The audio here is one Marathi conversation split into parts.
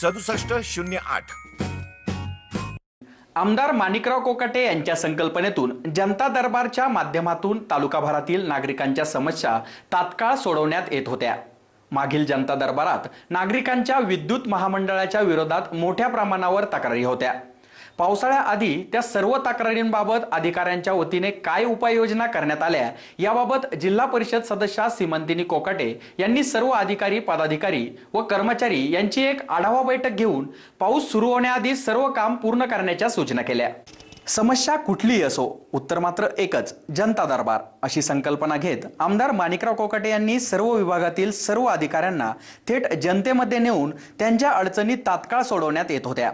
सदुसष्ट शून्य आठ. आमदार माणिकराव कोकाटे यांच्या संकल्पनेतून जनता दरबारच्या माध्यमातून तालुकाभरातील नागरिकांच्या समस्या तात्काळ सोडवण्यात येत होत्या. मागील जनता दरबारात नागरिकांच्या विद्युत महामंडळाच्या विरोधात मोठ्या प्रमाणावर तक्रारी होत्या. पावसाळ्याआधी त्या सर्व तक्रारींबाबत अधिकाऱ्यांच्या वतीने काय उपाययोजना करण्यात आल्या याबाबत जिल्हा परिषद सदस्या सीमंतिनी कोकाटे यांनी सर्व अधिकारी पदाधिकारी व कर्मचारी यांची एक आढावा बैठक घेऊन पाऊस सुरू होण्याआधी सर्व काम पूर्ण करण्याच्या सूचना केल्या. समस्या कुठलीही असो उत्तर मात्र एकच जनता दरबार अशी संकल्पना घेत आमदार माणिकराव कोकाटे यांनी सर्व विभागातील सर्व अधिकाऱ्यांना थेट जनतेमध्ये नेऊन त्यांच्या अडचणी तात्काळ सोडवण्यात येत होत्या.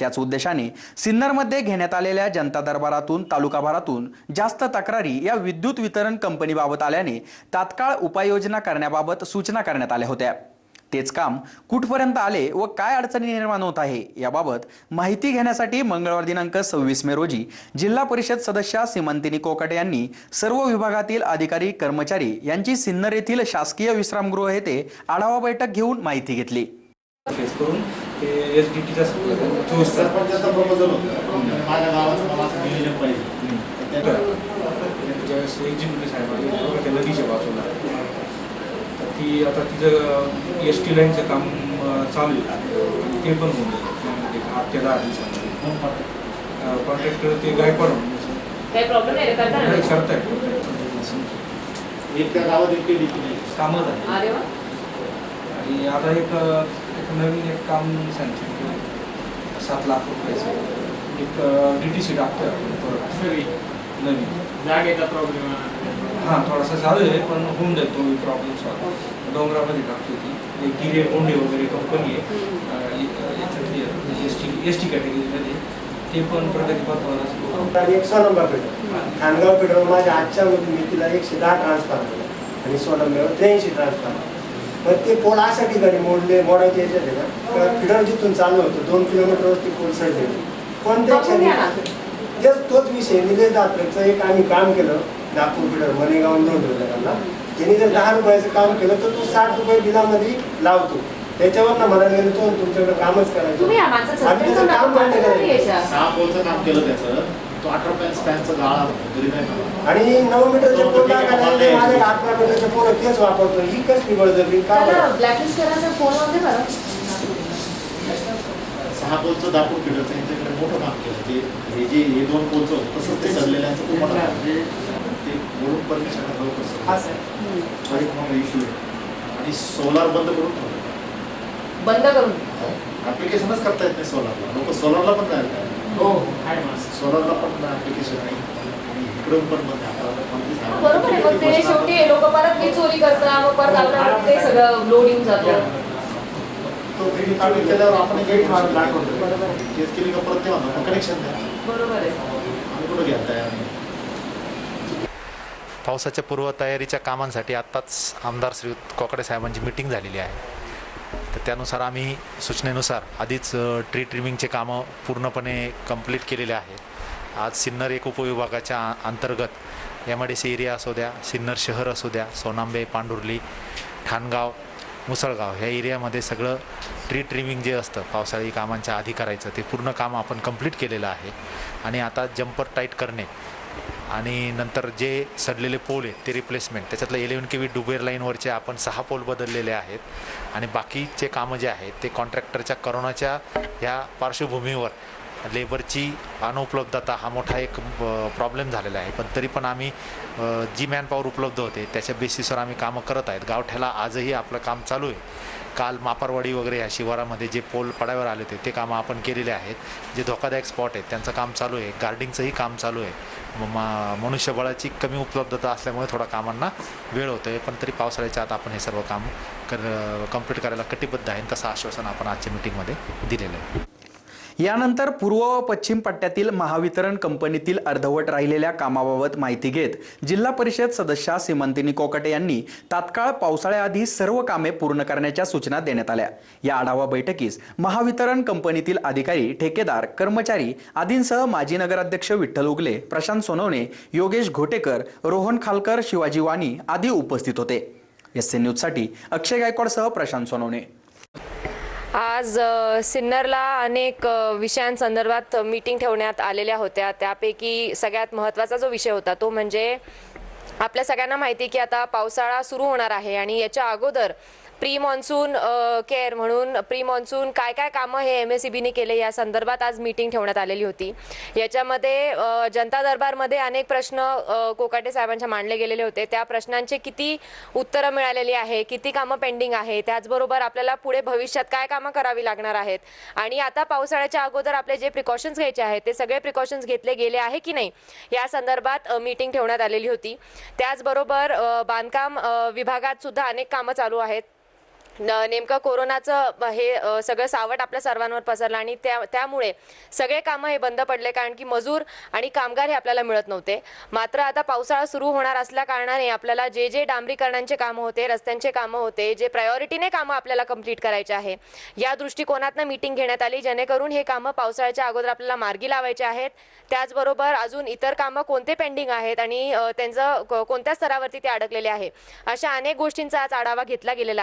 त्याच उद्देशाने सिन्नरमध्ये घेण्यात आलेल्या जनता दरबारातून तालुकाभरातून जास्त तक्रारी या विद्युत वितरण कंपनीबाबत आल्याने तात्काळ उपाययोजना करण्याबाबत सूचना करण्यात आल्या होत्या. तेच काम कुठपर्यंत आले व काय अडचणी निर्माण होत आहे याबाबत माहिती घेण्यासाठी मंगळवार दिनांक सव्वीस मे रोजी जिल्हा परिषद सदस्या सीमंतिनी कोकाटे यांनी सर्व विभागातील अधिकारी कर्मचारी यांची सिन्नर येथील शासकीय विश्रामगृह येथे आढावा बैठक घेऊन माहिती घेतली. फेस करून ते एस डी टीचा चोवीस तास सरपंचाचा प्रपोजल होता. माझ्या गावाचं मला असं नियोजन पाहिजे त्याच्या ज्यावेळेस एक्झिक्युटिव्ह साहेब आले तेव्हा त्या नदीच्या बाजूला तर ती आता तिचं एस टी लाईनचं काम चालू आहे. ते पण होऊन जाईल. आठ ते दहा दिवसांमध्ये कॉन्ट्रॅक्टर ते गायकवाड म्हणून काही प्रॉब्लेम नाही करताय एक त्या गावात एक डीपी नाही कामं झाली अरे वा. आणि आता एक नवीन एक काम सांगितलं की सात लाख रुपयाचं एक डी टी सी टाकतोय आपण. नवीन? जागेचा प्रॉब्लेम हां थोडासा चालू आहे पण होऊन जाईल तो प्रॉब्लेम सॉल्व डोंगरामध्ये टाकतो ती एक गिरे कोंडे वगैरे कंपनी आहे. याच्यातली एस टी एस टी कॅटेगरीमध्ये ते पण प्रगती पथावर आणि एक सोनंबा पेट्रोल खानगाव पेट्रोल माझ्या आजच्या मितीला एकशे दहा ट्रान्सफर केलं. आणि सोनंब्यावर त्र्याऐंशी ट्रान्सफर पण ते पोल अशा ठिकाणी मोडले मोडायचे याच्यात आहे तर फिडर जिथून चालू होतं दोन किलोमीटरवर ती पोल सडले कोणत्या क्षणी. तेच तोच विषय निलेश दात्रचं एक आम्ही काम केलं नागपूर फिडर मनेगाव दोन त्यांना त्यांनी जर दहा रुपयाचं काम केलं तर तो साठ रुपये बिलामध्ये लावतो त्याच्यावर ना मला गेलं तो तुमच्याकडे कामच करायचं आम्ही त्याचं काम करू करायचं. याच्या. सहा पोलचं काम केलं त्याचं तो अठरा रुपये स्पॅनचा गाळा का? आणि नऊ मीटरचे पोल टाकायला तेच वापरतो ही कसली बळजबरी का त्याला बरं? ब्लॅकलिस्ट करायचा फोन होते बरं. सहा पोलचं दापूर फिडरचं यांच्याकडे मोठं काम केलं. ते हे जे हे दोन पोलचं होतं तसंच ते सडलेल्यांचं खूप मोठं काम. ते बोलून परमिशन लवकर हा सर सर. हा एक मोठा इश्यू आहे. आणि सोलार बंद करून ठेवलं. बंद करून. ऍप्लिकेशनच करता येत नाही सोलारला लोक सोलारला पण जायला हो नाही आणि पण आहे. नाही. बरोबर आहे. मग ते शेवटी लोक परत ही चोरी करतात मग परत आपल्याला ते सगळं लोड येऊन जातं तो घरी काढून केल्यावर आपण गेट मारून लाट होतो बरोबर आहे. केस केली का परत तेव्हा मग कनेक्शन द्या. बरोबर आहे. आम्ही कुठं घ्या तयार नाही पावसाच्या पूर्वतयारीच्या कामांसाठी आत्ताच आमदार श्री कोकडे साहेबांची मिटिंग झालेली आहे. तर त्यानुसार आम्ही सूचनेनुसार आधीच ट्री ट्रिमिंगचे कामं पूर्णपणे कंप्लीट केलेले आहेत आज सिन्नर एक उपविभागाच्या अंतर्गत M I D C area असू द्या सिन्नर शहर असू द्या सोनांबे पांडुर्ली ठाणगाव मुसळगाव ह्या एरियामध्ये सगळं ट्री ट्रिमिंग जे असतं पावसाळी कामांच्या आधी करायचं ते पूर्ण काम आपण कंप्लीट केलेलं आहे. आणि आता जम्पर टाईट करणे आणि नंतर जे सडलेले पोल आहेत ते रिप्लेसमेंट त्याच्यातलं इलेवन के व्ही डुबेर लाईनवरचे आपण सहा पोल बदललेले आहेत. आणि बाकीचे कामं जे आहेत ते कॉन्ट्रॅक्टरच्या करोनाच्या ह्या पार्श्वभूमीवर लेबरची अनुपलब्धता हा मोठा एक प्रॉब्लेम झालेला आहे. पण तरी पण आम्ही जी मॅनपॉवर उपलब्ध होते त्याच्या बेसिसवर आम्ही कामं करत आहेत. गावठ्याला आजही आपलं काम चालू आहे. काल मापारवाडी वगैरे ह्या शिवारामध्ये जे पोल पडावर आले होते ते कामं आपण केलेले आहेत. जे धोकादायक स्पॉट आहेत त्यांचं काम चालू आहे. गार्डिंगचंही काम चालू आहे. मनुष्यबळाची कमी उपलब्धता असल्यामुळे थोडा कामांना वेळ होतोय. पण तरी पावसाळ्याच्या आत आपण हे सर्व काम कर कंप्लीट करायला कटिबद्ध आहे तसं आश्वासन आपण आजच्या मिटिंगमध्ये दिलेलं आहे. यानंतर पूर्व व पश्चिम पट्ट्यातील महावितरण कंपनीतील अर्धवट राहिलेल्या कामाबाबत माहिती घेत जिल्हा परिषद सदस्या सीमंतिनी कोकटे यांनी तात्काळ पावसाळ्याआधी सर्व कामे पूर्ण करण्याच्या सूचना देण्यात आल्या. या आढावा बैठकीस महावितरण कंपनीतील अधिकारी ठेकेदार कर्मचारी आदींसह माजी नगराध्यक्ष विठ्ठल उगले प्रशांत सोनवणे योगेश घोटेकर रोहन खालकर शिवाजी वाणी आदी उपस्थित होते. एस एन न्यूजसाठी अक्षय गायकवाडसह प्रशांत सोनवणे. आज सिन्नरला अनेक विषयांसंदर्भात मीटिंग ठेवण्यात आलेल्या होत्या. त्यापैकी सगळ्यात महत्त्वाचा जो विषय होता तो म्हणजे आपल्या सगळ्यांना माहिती आहे की आता पावसाळा सुरू होणार आहे आणि याच्या अगोदर प्री मॉन्सून केअर म्हणून प्री मॉन्सून काय काय कामं हे एम एस सी बीने केले या संदर्भात आज मीटिंग ठेवण्यात आलेली होती. याच्यामध्ये जनता दरबारमध्ये अनेक प्रश्न कोकाटे साहेबांच्या मांडले गेलेले होते. त्या प्रश्नांचे किती उत्तरं मिळालेली आहे किती कामं पेंडिंग आहे त्याचबरोबर आपल्याला पुढे भविष्यात काय कामं करावी लागणार आहेत? आणि आता पावसाळ्याच्या अगोदर आपले जे प्रिकॉशन्स घ्यायचे आहेत ते सगळे प्रिकॉशन्स घेतले गेले आहे की नाही? या संदर्भात मीटिंग ठेवण्यात आलेली होती. त्याचबरोबर बांधकाम विभागात सुद्धा अनेक कामं चालू आहेत. नेमकं कोरोनाचं हे सगळं सावट आपल्या सर्वांवर पसरलं आणि त्या त्यामुळे सगळे कामं हे बंद पडले कारण की मजूर आणि कामगार हे आपल्याला मिळत नव्हते. मात्र आता पावसाळा सुरू होणार असल्या कारणाने आपल्याला जे जे डांबरीकरणांचे कामं होते रस्त्यांचे कामं होते जे प्रायोरिटीने कामं आपल्याला कंप्लीट करायचे आहे या दृष्टिकोनातनं मीटिंग घेण्यात आली. जेणेकरून हे कामं पावसाळ्याच्या अगोदर आपल्याला मार्गी लावायचे आहेत. त्याचबरोबर अजून इतर कामं कोणते पेंडिंग आहेत आणि त्यांचं कोणत्या स्तरावरती ते अडकलेले आहे अशा अनेक गोष्टींचा आज आढावा घेतला गेलेला आहे